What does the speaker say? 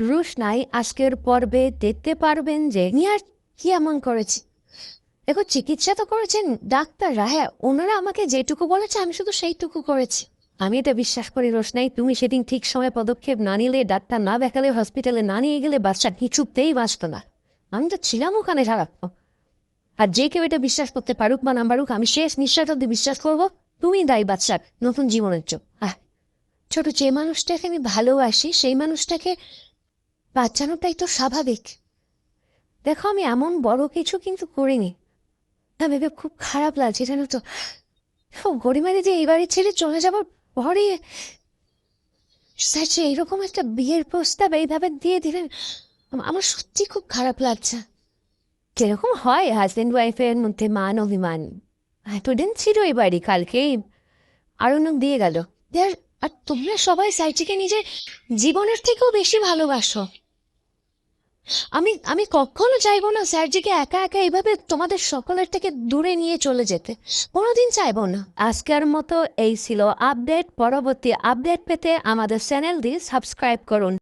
রুশনাই আজকের পর্বে দেখতে পারবেন যে নিয়ার কি এমন করেছে। দেখো, চিকিৎসা তো করেছেন ডাক্তাররা হ্যাঁ ওনারা আমাকে যেটুকু বলেছে, আমি শুধু সেইটুকু করেছি। আমি এটা বিশ্বাস করি রোশনাই, তুমি সেদিন ঠিক সময় পদক্ষেপ না নিলে, ডাক্তার না দেখালে, হসপিটালে না নিয়ে গেলে বাচ্চা কিছুতেই বাঁচত না। আমি তো ছিলাম ওখানে সারাক্ষণ। আর যে কেউ এটা বিশ্বাস করতে পারুক বা না পারুক, আমি শেষ নিঃশ্বাস অব্দি বিশ্বাস করব, তুমি দায়ী বাচ্চার নতুন জীবনের আহ, ছোট যে মানুষটাকে আমি ভালোবাসি, সেই মানুষটাকে বাঁচানোটাই তো স্বাভাবিক। দেখো, আমি এমন বড় কিছু কিন্তু করিনি। না ভেবে খুব খারাপ লাগছে, জানো তো। ও গরিমারি যে এই ছেড়ে চলে যাবার পরে স্যার যে এরকম একটা বিয়ের প্রস্তাব এইভাবে দিয়ে দিলেন, আমার সত্যি খুব খারাপ লাগছে। যেরকম হয় হাজব্যান্ড ওয়াইফের মধ্যে মান অভিমান। এতদিন ছিল এই বাড়ি, কালকেই আরও লোক দিয়ে গেল। দেয়ার আর তোমরা সবাই সাইচিকে নিজের জীবনের থেকেও বেশি ভালোবাসো। আমি আমি কখনো চাইব না স্যারজিকে একা একা এইভাবে তোমাদের সকলের থেকে দূরে নিয়ে চলে যেতে। কোনোদিন চাইব না। আজকের মতো এই ছিল আপডেট। পরবর্তী আপডেট পেতে আমাদের চ্যানেল দিয়ে সাবস্ক্রাইব করুন।